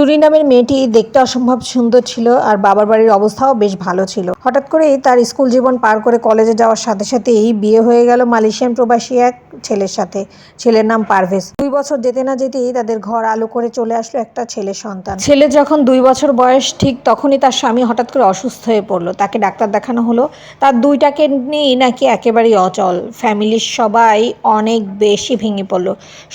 টুরি নামের মেয়েটি দেখতে অসম্ভব সুন্দর ছিল আর বাবার বাড়ির অবস্থাও বেশ ভালো ছিল। হঠাৎ করেই তার স্কুল জীবন পার করে কলেজে যাওয়ার সাথে সাথেই বিয়ে হয়ে গেল মালয়েশিয়ান প্রবাসী এক ছেলের সাথে। ছেলের নাম পারভেজ। দুই বছর যেতে না যেতেই তাদের ঘর আলো করে চলে আসলো একটা ছেলে সন্তান। ছেলে যখন দুই বছর বয়স, ঠিক তখনই তার স্বামী হঠাৎ করে অসুস্থ হয়ে পড়ল। তাকে ডাক্তার দেখানো হলো। তার দুইটাকে নিয়েই নাকি একেবারেই অচল। ফ্যামিলির সবাই অনেক বেশি ভেঙে পড়ল।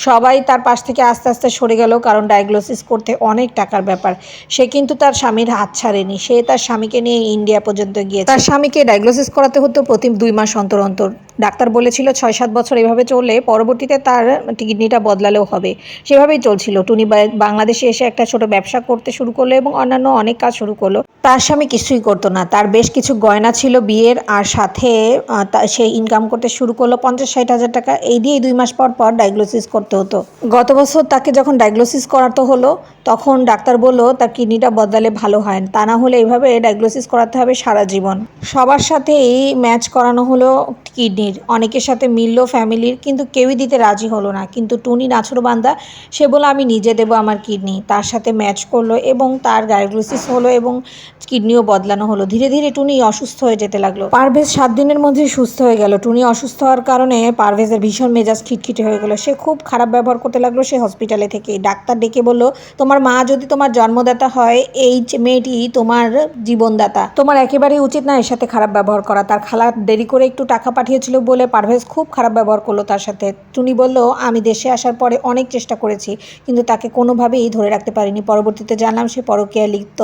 সবাই তার পাশ থেকে আস্তে আস্তে সরে গেল, কারণ ডায়াগনোসিস করতে অনেক টাকার ব্যাপার। সে কিন্তু তার স্বামীর হাত ছাড়েনি। সে তার স্বামীকে নিয়ে ইন্ডিয়া পর্যন্ত গিয়ে তার স্বামীকে ডায়াগনোসিস করাতে হতো প্রতি দুই মাস অন্তর অন্তর। ডাক্তার বলেছিল ছয় সাত বছর এভাবে চললে পরবর্তীতে তার কিডনিটা বদলালেও হবে। সেভাবেই চলছিল। টুনি বাংলাদেশে এসে একটা ছোট ব্যবসা করতে শুরু করল এবং অন্যান্য অনেক কাজ শুরু করল। তার স্বামী কিছুই করতো না। তার বেশ কিছু গয়না ছিল বিয়ের আর সাথে সে ইনকাম করতে শুরু করল পঞ্চাশ ষাট হাজার টাকা। এই দিয়েই দুই মাস পর পর ডায়াগনোসিস করতে হতো। গত বছর তাকে যখন ডায়াগনোসিস করাতে হলো, তখন ডাক্তার বলল, তার কিডনিটা বদলালে ভালো হয় তা না হলে এইভাবে ডায়াগনোসিস করাতে হবে সারা জীবন। সবার সাথেই ম্যাচ করানো হলো কিডনির অনেকের সাথে মিললো ফ্যামিলির, কিন্তু কেউই দিতে রাজি হলো না। কিন্তু টুনি নাছরবান্দা সে বলল আমি নিজে দেবো আমার কিডনি। তার সাথে ম্যাচ করল এবং তার ডায়াগনোসিস হলো এবং কিডনিও বদলানো হলো। ধীরে ধীরে টুনি অসুস্থ হয়ে যেতে লাগল। পারভেজ সাত দিনের মধ্যে সুস্থ হয়ে গেল। টুনি অসুস্থ হওয়ার কারণে পারভেজের ভীষণ মেজাজ খিটখিটে হয়ে গেল। সে খুব খারাপ ব্যবহার করতে লাগল সে হসপিটালে থেকে। ডাক্তার ডেকে বলল, তোমার মা যদি তোমার জন্মদাতা হয়, এই মেয়েটি তোমার জীবনদাতা। তোমার একেবারেই উচিত না এর সাথে খারাপ ব্যবহার করা। তার খালা দেরি করে একটু টাকা পাঠিয়েছিল বলে পারভেজ খুব খারাপ ব্যবহার করল তার সাথে। টুনি বলল, আমি দেশে আসার পরে অনেক চেষ্টা করেছি, কিন্তু তাকে কোনোভাবেই ধরে রাখতে পারিনি। পরবর্তীতে জানলাম সে পরকীয়া লিপ্ত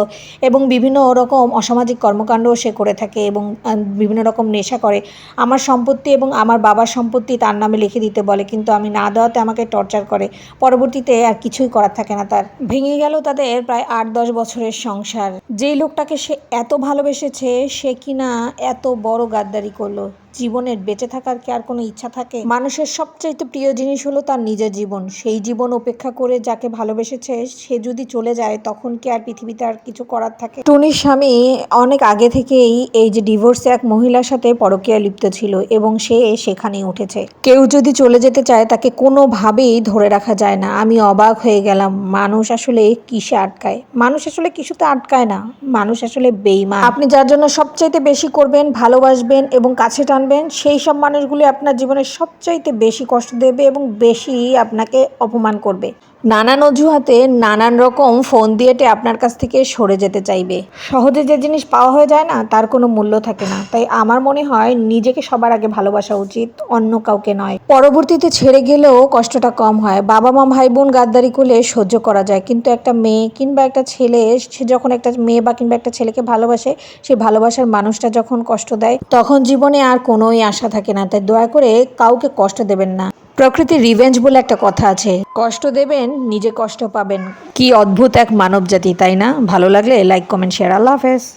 এবং বিভিন্ন রকম অসামাজিক কর্মকাণ্ডও সে করে থাকে এবং বিভিন্ন রকম নেশা করে। আমার সম্পত্তি এবং আমার বাবার সম্পত্তি তার নামে লিখে দিতে বলে, কিন্তু আমি না দেওয়াতে আমাকে টর্চার করে। পরবর্তীতে আর কিছুই করার থাকে না তার। ভেঙে গেল তাদের প্রায় আট দশ বছরের সংসার। যেই লোকটাকে সে এত ভালোবেসেছে, সে কিনা এত বড় গাদ্দারি করল। জীবনের বেঁচে থাকার কি আর কোনো ইচ্ছা থাকে? মানুষের সবচাইতে প্রিয় জিনিস হলো তার নিজের জীবন। সেই জীবন উপেক্ষা করে যাকে ভালোবেসেছে, সে যদি চলে যায়, তখন কি আর পৃথিবীতে আর কিছু করার থাকে? টুনির স্বামী অনেক আগে থেকেই এই যে ডিভোর্সে এক মহিলার সাথে পরকীয়া লিপ্ত ছিল এবং সে সেখানেই উঠেছে। কেউ যদি চলে যেতে চায়, তাকে কোনোভাবেই ধরে রাখা যায় না। আমি অবাক হয়ে গেলাম, মানুষ আসলে কিসে আটকায়? মানুষ আসলে কিছুতে আটকায় না। মানুষ আসলে বেইমান আপনি যার জন্য সবচাইতে বেশি করবেন, ভালোবাসবেন এবং কাছে টানবেন, সেই সব মানুষগুলি আপনার জীবনে সবচাইতে বেশি কষ্ট দেবে এবং বেশি আপনাকে অপমান করবে। নানান অজুহাতে নানান রকম ফোন দিয়েটে আপনার কাছ থেকে সরে যেতে চাইবে। সহজে যে জিনিস পাওয়া হয়ে যায় না, তার কোনো মূল্য থাকে না। তাই আমার মনে হয় নিজেকে সবার আগে ভালোবাসা উচিত, অন্য কাউকে নয়। পরবর্তীতে ছেড়ে গেলেও কষ্টটা কম হয়। বাবা মা ভাই বোন গাদ্দারি করলে সহ্য করা যায়। কিন্তু একটা মেয়ে কিংবা একটা ছেলে, সে যখন একটা মেয়ে বা কিংবা একটা ছেলেকে ভালোবাসে সেই ভালোবাসার মানুষটা যখন কষ্ট দেয়, তখন জীবনে আর কোনোই আশা থাকে না। তাই দয়া করে কাউকে কষ্ট দেবেন না। প্রকৃতির রিভেঞ্জ বলে একটা কথা আছে। কষ্ট দেবেন, নিজে কষ্ট পাবেন। কি অদ্ভুত এক মানব জাতি তাই না? ভালো লাগলে লাইক কমেন্ট শেয়ার আল্লাহ হাফেজ।